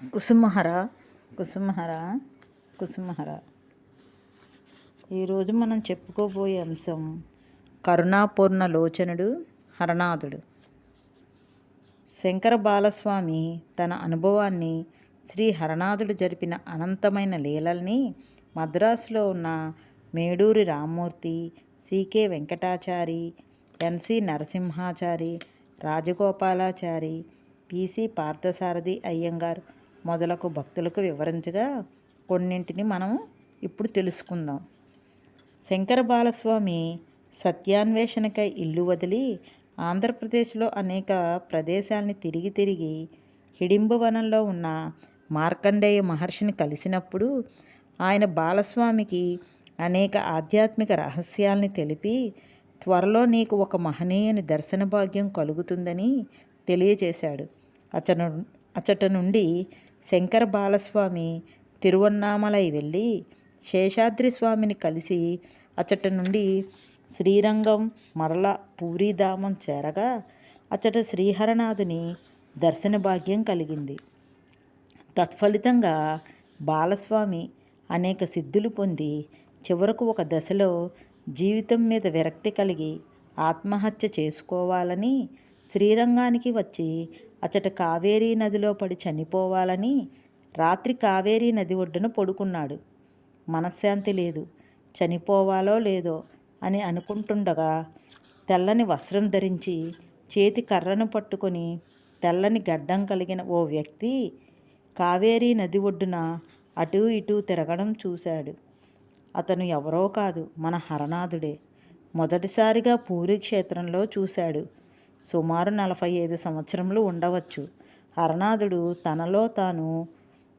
కుసుమహర కుసుమహర కుసుమహర. ఈరోజు మనం చెప్పుకోబోయే అంశం కరుణాపూర్ణ లోచనుడు హరనాథుడు శంకర బాలస్వామి తన అనుభవాన్ని శ్రీ హరనాథుడు జరిపిన అనంతమైన లీలల్ని మద్రాసులో ఉన్న Meduri Ramamurthy CK Venkatachari NC Narasimhachari Rajagopalachari PC Parthasarathy Iyengar మొదలకు భక్తులకు వివరించగా కొన్నింటిని మనం ఇప్పుడు తెలుసుకుందాం. శంకర బాలస్వామి సత్యాన్వేషణకై ఇల్లు వదిలి ఆంధ్రప్రదేశ్లో అనేక ప్రదేశాలని తిరిగి తిరిగి హిడింబవనంలో ఉన్న మార్కండేయ మహర్షిని కలిసినప్పుడు ఆయన బాలస్వామికి అనేక ఆధ్యాత్మిక రహస్యాల్ని తెలిపి త్వరలో నీకు ఒక మహనీయుని దర్శన భాగ్యం కలుగుతుందని తెలియజేశాడు. అతను అచట నుండి శంకర బాలస్వామి తిరువన్నామలై వెళ్ళి శేషాద్రి స్వామిని కలిసి అచట నుండి శ్రీరంగం మరల పూరీధామం చేరగా అచట శ్రీహరనాథుని దర్శన భాగ్యం కలిగింది. తత్ఫలితంగా బాలస్వామి అనేక సిద్ధులు పొంది చివరకు ఒక దశలో జీవితం మీద విరక్తి కలిగి ఆత్మహత్య చేసుకోవాలని శ్రీరంగానికి వచ్చి అచట కావేరీ నదిలో పడి చనిపోవాలని రాత్రి కావేరీ నది ఒడ్డున పడుకున్నాడు. మనశ్శాంతి లేదు. చనిపోవాలో లేదో అని అనుకుంటుండగా తెల్లని వస్త్రం ధరించి చేతి కర్రను పట్టుకొని తెల్లని గడ్డం కలిగిన ఓ వ్యక్తి కావేరీ నది ఒడ్డున అటూ ఇటూ తిరగడం చూశాడు. అతను ఎవరో కాదు మన హరనాథుడే మొదటిసారిగా పూరి క్షేత్రంలో చూశాడు. సుమారు నలభై ఐదు సంవత్సరములు ఉండవచ్చు. హరనాథుడు తనలో తాను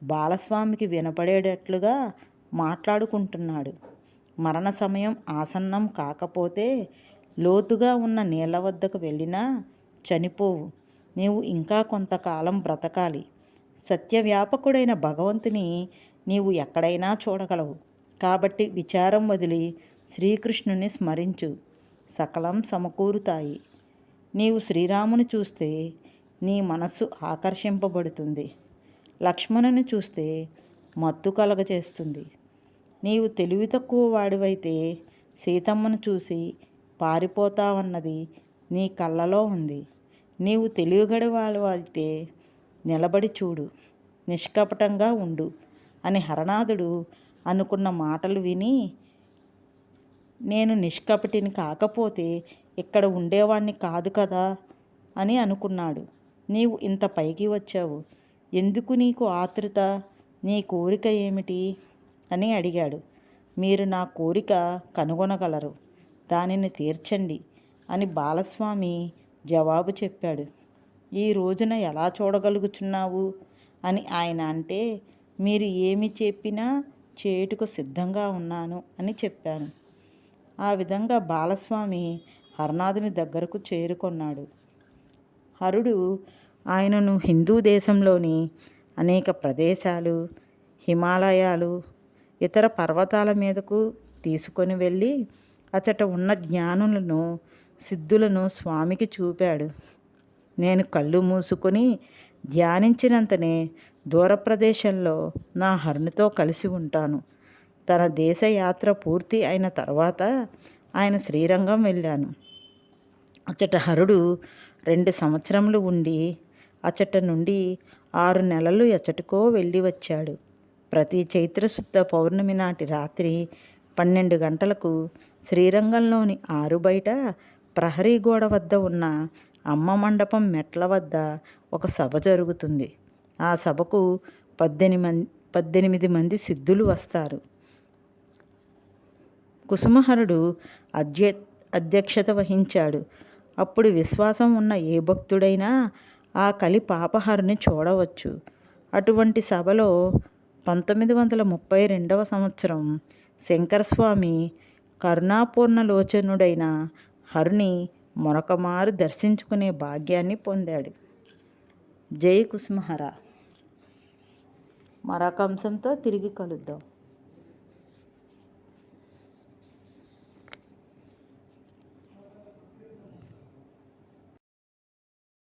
బాలస్వామికి వినపడేటట్లుగా మాట్లాడుకుంటున్నాడు. మరణ సమయం ఆసన్నం కాకపోతే లోతుగా ఉన్న నీళ్ళ వద్దకు వెళ్ళినా చనిపోవు. నీవు ఇంకా కొంతకాలం బ్రతకాలి. సత్యవ్యాపకుడైన భగవంతుని నీవు ఎక్కడైనా చూడగలవు. కాబట్టి విచారం వదిలి శ్రీకృష్ణుని స్మరించు. సకలం సమకూరుతాయి. నీవు శ్రీరాముని చూస్తే నీ మనస్సు ఆకర్షింపబడుతుంది. లక్ష్మణుని చూస్తే మత్తు కలగచేస్తుంది నీవు తెలివి తక్కువ వాడివైతే సీతమ్మను చూసి పారిపోతావన్నది నీ కళ్ళలో ఉంది. నీవు తెలివిగడి అయితే నిలబడి చూడు నిష్కపటంగా ఉండు అని హరనాథుడు అనుకున్న మాటలు విని నేను నిష్కపటిని కాకపోతే ఇక్కడ ఉండేవాణ్ణి కాదు కదా అని అనుకున్నాడు. నీవు ఇంత పైకి వచ్చావు. ఎందుకు నీకు ఆతృత? నీ కోరిక ఏమిటి? అని అడిగాడు. మీరు నా కోరిక కనుగొనగలరు. దానిని తీర్చండి అని బాలస్వామి జవాబు చెప్పాడు. ఈ రోజున ఎలా చూడగలుగుచున్నావు? అని ఆయన అంటే మీరు ఏమి చెప్పినా చేయుటకు సిద్ధంగా ఉన్నాను అని చెప్పాను. ఆ విధంగా బాలస్వామి హరనాథుని దగ్గరకు చేరుకొన్నాడు. హరుడు ఆయనను హిందూ దేశంలోని అనేక ప్రదేశాలు హిమాలయాలు ఇతర పర్వతాల మీదకు తీసుకొని వెళ్ళి అచట ఉన్న జ్ఞానులను సిద్ధులను స్వామికి చూపాడు. నేను కళ్ళు మూసుకొని ధ్యానించినంతనే దూర ప్రదేశంలో నా హరునితో కలిసి ఉంటాను. తన దేశయాత్ర పూర్తి అయిన తర్వాత ఆయన శ్రీరంగం వెళ్ళాను. అచ్చట హరుడు రెండు సంవత్సరములు ఉండి అచ్చట నుండి ఆరు నెలలు ఎచ్చటకో వెళ్ళి వచ్చాడు. ప్రతి చైత్రశుద్ధ పౌర్ణమి నాటి రాత్రి పన్నెండు గంటలకు శ్రీరంగంలోని ఆరు బయట ప్రహరీ గోడ వద్ద ఉన్న అమ్మ మండపం మెట్ల వద్ద ఒక సభ జరుగుతుంది. ఆ సభకు పద్దెనిమిది పద్దెనిమిది మంది సిద్ధులు వస్తారు. కుసుమహరుడు అధ్య అధ్యక్షత వహించాడు. అప్పుడు విశ్వాసం ఉన్న ఏ భక్తుడైనా ఆ కలి పాపహరుని చూడవచ్చు. అటువంటి సభలో పంతొమ్మిది వందల ముప్పై రెండవ సంవత్సరం శంకరస్వామి కరుణాపూర్ణలోచనుడైన హరుని మరొకమారు దర్శించుకునే భాగ్యాన్ని పొందాడు. జై కుసుమహర. మరొక అంశంతో తిరిగి కలుద్దాం.